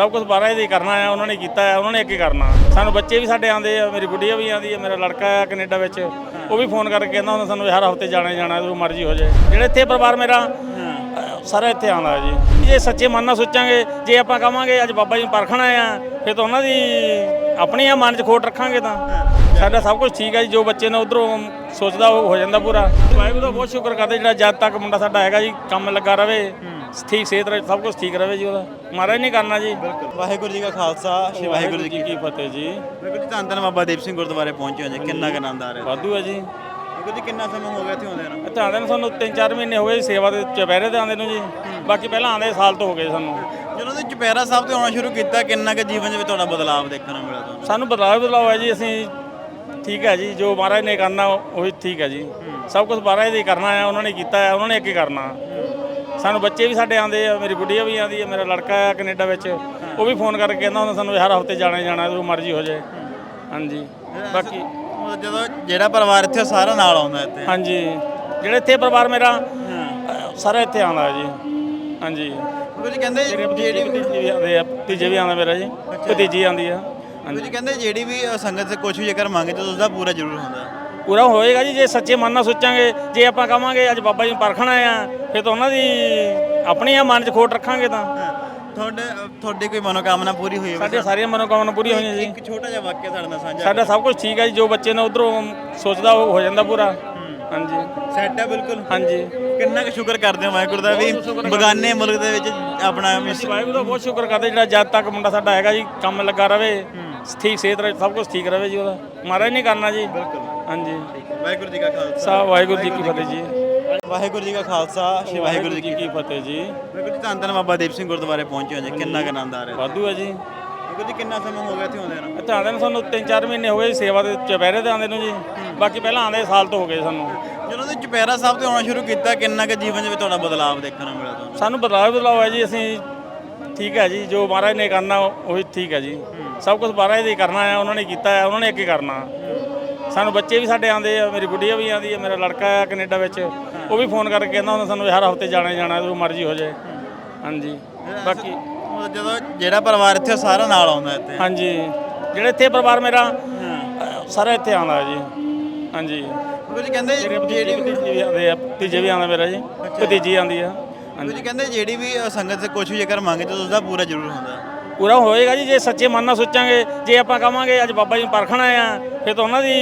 ਸਭ ਕੁਝ ਬਾਹਰ ਦੇ ਕਰਨਾ ਆ, ਉਹਨਾਂ ਨੇ ਕੀਤਾ ਆ, ਉਹਨਾਂ ਨੇ ਅੱਗੇ ਕਰਨਾ। ਸਾਨੂੰ ਬੱਚੇ ਵੀ ਸਾਡੇ ਆਉਂਦੇ ਆ, ਮੇਰੀ ਗੁੱਡੀਆ ਵੀ ਆਉਂਦੀ ਆ, ਮੇਰਾ ਲੜਕਾ ਆ ਕੈਨੇਡਾ ਵਿੱਚ, ਉਹ ਵੀ ਫੋਨ ਕਰਕੇ ਕਹਿੰਦਾ ਹੁੰਦਾ ਸਾਨੂੰ ਹਰ ਹਫ਼ਤੇ ਜਾਣਾ ਜਾਣਾ ਜੋ ਮਰਜ਼ੀ ਹੋ ਜਾਏ। ਜਿਹੜੇ ਇੱਥੇ ਪਰਿਵਾਰ ਮੇਰਾ ਸਾਰਾ ਇੱਥੇ ਆਉਂਦਾ ਜੀ। ਜੇ ਸੱਚੇ ਮਨ ਨਾਲ ਸੋਚਾਂਗੇ, ਜੇ ਆਪਾਂ ਕਹਾਂਗੇ, ਅੱਜ ਬਾਬਾ ਜੀ ਨੂੰ ਪਰਖਣਾ ਆ, ਫਿਰ ਤਾਂ ਉਹਨਾਂ ਦੀ ਆਪਣੀ ਆ ਮਨ 'ਚ ਖੋਟ ਰੱਖਾਂਗੇ ਤਾਂ। ਸਾਡਾ ਸਭ ਕੁਝ ਠੀਕ ਹੈ ਜੀ, ਜੋ ਬੱਚੇ ਨੇ ਉਧਰੋਂ ਸੋਚਦਾ ਉਹ ਹੋ ਜਾਂਦਾ ਪੂਰਾ। ਵਾਹਿਗੁਰੂ ਦਾ ਬਹੁਤ ਸ਼ੁਕਰ ਕਰਦੇ, ਜਿਹੜਾ ਜਦ ਤੱਕ ਮੁੰਡਾ ਸਾਡਾ ਹੈਗਾ ਜੀ, ਕੰਮ ਲੱਗਾ ਰਵੇ ਠੀਕ ਸਿਹਤ ਰਹੇ ਸਭ ਕੁਝ ਠੀਕ ਰਵੇ ਜੀ ਉਹਦਾ। ਮਹਾਰਾਜ ਨਹੀਂ ਕਰਨਾ ਜੀ। ਵਾਹਿਗੁਰੂ ਜੀ ਕਾ ਖਾਲਸਾ ਸ਼੍ਰੀ ਵਾਹਿਗੁਰੂ ਜੀ ਕੀ ਕੀ ਫਤਿਹ ਜੀ। ਵਾਹਿਗੁਰੂ ਜੀ ਧੰਨ ਧੰਨ ਬਾਬਾ ਦੀਪ ਸਿੰਘ ਗੁਰਦੁਆਰੇ ਪਹੁੰਚੇ ਹੋ ਜੀ। ਕਿੰਨਾ ਕੁ ਆਨੰਦ ਆ ਰਿਹਾ। ਵਾਧੂ ਹੈ ਜੀ। ਵਾਹਿਗੁਰੂ ਜੀ ਕਿੰਨਾ ਸਮਾਂ ਹੋ ਗਿਆ ਇੱਥੇ ਆਉਂਦੇ ਨੂੰ? ਇੱਥੇ ਆਉਂਦੇ ਨੂੰ ਸਾਨੂੰ 3-4 ਮਹੀਨੇ ਹੋ ਗਏ ਜੀ ਸੇਵਾ ਦੇ ਚੁਪਹਿਰੇ ਤੇ ਆਉਂਦੇ ਨੂੰ ਜੀ। ਬਾਕੀ ਪਹਿਲਾਂ ਆਉਂਦੇ ਸਾਲ ਤੋਂ ਹੋ ਗਏ ਸਾਨੂੰ। ਜਦੋਂ ਤੁਸੀਂ ਚੁਪਹਿਰਾ ਸਾਹਿਬ ਤੇ ਆਉਣਾ ਸ਼ੁਰੂ ਕੀਤਾ ਕਿੰਨਾ ਕੁ ਜੀਵਨ ਵਿੱਚ ਤੁਹਾਡਾ ਬਦਲਾਅ ਦੇਖਣ ਨੂੰ ਮਿਲਿਆ ਤੁਹਾਨੂੰ? ਸਾਨੂੰ ਬਦਲਾਅ ਬਦਲਾਅ ਹੈ ਜੀ। ਅਸੀਂ ਠੀਕ ਹੈ ਜੀ। ਜੋ ਮਹਾਰਾਜ ਨੇ ਕਰਨਾ ਉਹੀ ਠੀਕ ਹੈ ਜੀ। ਸਭ ਕੁਝ ਮਹਾਰਾਜ ਦੇ ਕਰਨਾ ਹੈ ਉਹਨਾਂ ਨੇ ਕੀਤਾ ਹੈ ਉਹਨਾਂ ਨੇ ਅੱਗੇ ਕਰਨਾ। ਸਾਨੂੰ ਬੱਚੇ ਵੀ ਸਾਡੇ ਆਉਂਦੇ ਆ ਮੇਰੀ ਗੁੱਡੀਆ ਵੀ ਆਉਂਦੀ ਆ ਮੇਰਾ ਲੜਕਾ ਆ ਕੈਨੇਡਾ ਵਿੱਚ ਉਹ ਵੀ ਫੋਨ ਕਰਕੇ ਕਹਿੰਦਾ ਹੁੰਦਾ ਸਾਨੂੰ ਹਰ ਹਫ਼ਤੇ ਜਾਣਾ ਹੀ ਜਾਣਾ ਜੋ ਮਰਜ਼ੀ ਹੋ ਜਾਏ। ਹਾਂਜੀ। ਬਾਕੀ ਮਤਲਬ ਜਦੋਂ ਜਿਹੜਾ ਪਰਿਵਾਰ ਇੱਥੇ ਉਹ ਸਾਰਾ ਨਾਲ ਆਉਂਦਾ ਇੱਥੇ। ਹਾਂਜੀ। ਜਿਹੜੇ ਇੱਥੇ ਪਰਿਵਾਰ ਮੇਰਾ ਅਹ, ਸਾਰਾ ਇੱਥੇ ਆਉਂਦਾ ਜੀ। ਹਾਂਜੀ। ਜੀ ਕਹਿੰਦੇ ਮੇਰੇ ਜਿਹੜੀ ਭਤੀਜੇ ਵੀ ਆਉਂਦੇ ਆ ਭਤੀਜੇ ਵੀ ਆਉਂਦਾ ਮੇਰਾ ਜੀ। ਭਤੀਜੀ ਆਉਂਦੀ ਆ। ਵਾਹਿਗੁਰੂ ਜੀ ਕਹਿੰਦੇ ਜਿਹੜੀ ਵੀ ਅ, ਸੰਗਤ ਸੇ ਕੁਝ ਵੀ ਜੇਕਰ ਮੰਗੇ ਤਾਂ ਉਸਦਾ ਪੂਰਾ ਜ਼ਰੂਰ ਹੁੰਦਾ। ਪੂਰਾ ਹੋਏਗਾ ਜੀ ਜੇ ਸੱਚੇ ਮਨ ਨਾਲ ਸੋਚਾਂਗੇ ਜੇ ਆਪਾਂ ਕਵਾਂਗੇ ਅੱਜ ਬਾਬਾ ਜੀ ਨੂੰ ਪਰਖਣਾ ਆ ਫਿਰ ਤਾਂ ਉਹਨਾਂ ਦੀ ਆਪਣੀ ਆ ਮਨ 'ਚ ਖੋਟ ਰੱਖਾਂਗੇ ਤਾਂ। ਤੁਹਾਡੇ ਤੁਹਾਡੀ ਕੋਈ ਮਨੋਕਾਮਨਾ ਪੂਰੀ ਹੋਈ ਹੋਵੇ ਸਾਡੀਆਂ ਸਾਰੀਆਂ ਮਨੋਕਾਮਨਾ ਪੂਰੀਆਂ ਹੋਈਆਂ ਜੀ। ਇੱਕ ਛੋਟਾ ਜਿਹਾ ਵਾਕਿਆ ਸਾਡੇ ਨਾਲ ਸਾਂਝਾ ਸਾਡਾ ਸਭ ਕੁਝ ਠੀਕ ਹੈ ਜੀ ਜੋ ਬੱਚੇ ਨੇ ਉਧਰੋਂ ਸੋਚਦਾ ਉਹ ਹੋ ਜਾਂਦਾ ਪੂਰਾ। ਹਾਂਜੀ। ਸੈੱਟ ਹੈ ਬਿਲਕੁਲ। ਹਾਂਜੀ। ਕਿੰਨਾ ਕੁ ਸ਼ੁਕਰ ਕਰਦੇ ਹੋ ਵਾਹਿਗੁਰੂ ਦਾ ਵੀ ਬਗਾਨੇ ਮੁਲਕ ਦੇ ਵਿੱਚ ਆਪਣਾ ਵਾਹਿਗੁਰੂ ਦਾ ਬਹੁਤ ਸ਼ੁਕਰ ਕਰਦੇ ਜਿਹੜਾ ਜਦ ਤੱਕ ਮੁੰਡਾ ਸਾਡਾ ਹੈਗਾ ਜੀ ਕੰਮ ਲੱਗਾ ਰਵੇ ਠੀਕ ਸਿਹਤ ਰਹੇ ਸਭ ਕੁਝ ਠੀਕ ਰਵੇ ਜੀ ਉਹਦਾ। ਮਹਾਰਾਜ ਨਹੀਂ ਕਰਨਾ ਜੀ। ਬਿਲਕੁਲ। ਹਾਂਜੀ। ਵਾਹਿਗੁਰੂ ਜੀ ਕਾ ਖਾਲਸਾ। ਸਾ ਵਾਹਿਗੁਰੂ ਜੀ ਕੀ ਫਤਿਹ ਜੀ। ਵਾਹਿਗੁਰੂ ਜੀ ਕਾ ਖਾਲਸਾ ਸ਼੍ਰੀ ਵਾਹਿਗੁਰੂ ਜੀ ਕੀ ਕੀ ਫਤਿਹ। ਜੀ। ਵਾਹਿਗੁਰੂ ਜੀ ਧੰਨ ਧੰਨ ਬਾਬਾ ਦੀਪ ਸਿੰਘ ਗੁਰਦੁਆਰੇ ਪਹੁੰਚੇ ਹੋ ਜੀ। ਕਿੰਨਾ ਕੁ ਆਨੰਦ ਆ ਰਿਹਾ ਵਾਧੂ ਹੈ ਜੀ। ਵਾਹਿਗੁਰੂ ਜੀ ਕਿੰਨਾ ਸਮਾਂ ਹੋ ਗਿਆ ਇੱਥੇ ਆਉਂਦੇ ਨੂੰ? ਇੱਥੇ ਆਉਂਦੇ ਨੂੰ ਸਾਨੂੰ 3-4 ਮਹੀਨੇ ਹੋ ਗਏ ਜੀ ਸੇਵਾ ਦੇ ਚੁਪਹਿਰੇ ਤੇ ਆਉਂਦੇ ਨੂੰ ਜੀ। ਬਾਕੀ ਪਹਿਲਾਂ ਆਉਂਦੇ ਸਾਲ ਤੋਂ ਹੋ ਗਏ ਸਾਨੂੰ। ਜਦੋਂ ਤੁਸੀਂ ਚੁਪਹਿਰਾ ਸਾਹਿਬ ਤੇ ਆਉਣਾ ਸ਼ੁਰੂ ਕੀਤਾ ਕਿੰਨਾ ਕੁ ਜੀਵਨ ਦੇ ਵਿੱਚ ਤੁਹਾਡਾ ਬਦਲਾਅ ਦੇਖਣ ਨੂੰ ਮਿਲਿਆ ਤੁਹਾਨੂੰ? ਸਾਨੂੰ ਬਦਲਾਅ ਬਦਲਾਅ ਹੈ ਜੀ। ਅਸੀਂ ਠੀਕ ਹੈ ਜੀ। ਜੋ ਮਹਾਰਾਜ ਨੇ ਕਰਨਾ ਉਹੀ ਠੀਕ ਹੈ ਜੀ। ਸਭ ਕੁਝ ਮਹਾਰਾਜ ਦੇ ਕਰਨਾ ਹੈ ਉਹਨਾਂ ਨੇ ਕੀਤਾ ਹੈ ਉਹਨਾਂ ਨੇ ਅੱਗੇ ਕਰਨਾ। ਸਾਨੂੰ ਬੱਚੇ ਵੀ ਸਾਡੇ ਆਉਂਦੇ ਆ ਮੇਰੀ ਗੁੱਡੀਆ ਵੀ ਆਉਂਦੀ ਆ ਮੇਰਾ ਲੜਕਾ ਆ ਕੈਨੇਡਾ ਵਿੱਚ। ਉਹ ਵੀ ਫੋਨ ਕਰਕੇ ਕਹਿੰਦਾ ਹੁੰਦਾ ਸਾਨੂੰ ਹਰ ਹਫ਼ਤੇ ਜਾਣਾ ਹੀ ਜਾਣਾ ਜੋ ਮਰਜ਼ੀ ਹੋ ਜਾਏ। ਹਾਂਜੀ। ਬਾਕੀ ਮਤਲਬ ਜਦੋਂ ਜਿਹੜਾ ਪਰਿਵਾਰ ਇੱਥੇ ਉਹ ਸਾਰਾ ਨਾਲ ਆਉਂਦਾ ਇੱਥੇ। ਹਾਂਜੀ। ਜਿਹੜੇ ਇੱਥੇ ਪਰਿਵਾਰ ਮੇਰਾ ਸਾਰਾ ਇੱਥੇ ਆਉਂਦਾ ਜੀ। ਹਾਂਜੀ। ਵਾਹਿਗੁਰੂ ਜੀ ਕਹਿੰਦੇ ਜਿਹੜੀ ਵੀ ਭਤੀਜੇ ਵੀ ਆਉਂਦੇ ਆ ਭਤੀਜੇ ਵੀ ਆਉਂਦਾ ਮੇਰਾ ਜੀ। ਭਤੀਜੀ ਆਉਂਦੀ ਆ। ਵਾਹਿਗੁਰੂ ਜੀ ਕਹਿੰਦੇ ਜਿਹੜੀ ਵੀ ਅ, ਸੰਗਤ ਸੇ ਕੁਝ ਵੀ ਜੇਕਰ ਮੰਗੇ ਤਾਂ ਉਸਦਾ ਪੂਰਾ ਜ਼ਰੂਰ ਹੁੰਦਾ। ਪੂਰਾ ਹੋਏਗਾ ਜੀ ਜੇ ਸੱਚੇ ਮਨ ਨਾਲ ਸੋਚਾਂਗੇ ਜੇ ਆਪਾਂ ਕਵਾਂਗੇ ਅੱਜ ਬਾਬਾ ਜੀ ਨੂੰ ਪਰਖਣਾ ਆ ਫਿਰ ਤਾਂ ਉਹਨਾਂ ਦੀ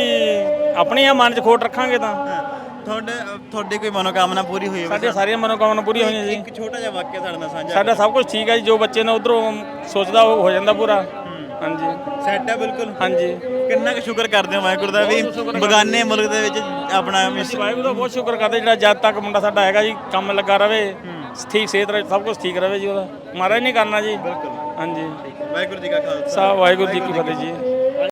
ਆਪਣੀ ਆ ਮਨ 'ਚ ਖੋਟ ਰੱਖਾਂਗੇ ਤਾਂ। ਤੁਹਾਡੇ ਤੁਹਾਡੀ ਕੋਈ ਮਨੋਕਾਮਨਾ ਪੂਰੀ ਹੋਈ ਹੋਵੇ ਸਾਡੀਆਂ ਸਾਰੀਆਂ ਮਨੋਕਾਮਨਾ ਪੂਰੀਆਂ ਹੋਈਆਂ ਜੀ। ਇੱਕ ਛੋਟਾ ਜਿਹਾ ਵਾਕਿਆ ਸਾਡੇ ਨਾਲ ਸਾਂਝਾ ਸਾਡਾ ਸਭ ਕੁਝ ਠੀਕ ਹੈ ਜੀ ਜੋ ਬੱਚੇ ਨੇ ਉਧਰੋਂ ਸੋਚਦਾ ਉਹ ਹੋ ਜਾਂਦਾ ਪੂਰਾ। ਹਾਂਜੀ। ਸੈੱਟ ਹੈ ਬਿਲਕੁਲ। ਹਾਂਜੀ। ਕਿੰਨਾ ਕੁ ਸ਼ੁਕਰ ਕਰਦੇ ਹੋ ਵਾਹਿਗੁਰੂ ਦਾ ਵੀ ਬਗਾਨੇ ਮੁਲਕ ਦੇ ਵਿੱਚ ਆਪਣਾ ਵਾਹਿਗੁਰੂ ਦਾ ਬਹੁਤ ਸ਼ੁਕਰ ਕਰਦੇ ਜਿਹੜਾ ਜਦ ਤੱਕ ਮੁੰਡਾ ਸਾਡਾ ਹੈਗਾ ਜੀ ਕੰਮ ਲੱਗਾ ਰਵੇ। ਠੀਕ ਸਿਹਤ ਰਹੇ ਸਭ ਕੁਝ ਠੀਕ ਰਵੇ ਜੀ ਉਹਦਾ। ਮਹਾਰਾਜ ਨਹੀਂ ਕਰਨਾ ਜੀ। ਬਿਲਕੁਲ। ਹਾਂਜੀ। ਵਾਹਿਗੁਰੂ ਜੀ ਕਾ ਖਾਲਸਾ। ਸਾ ਵਾਹਿਗੁਰੂ ਜੀ ਕੀ ਫਤਿਹ ਜੀ।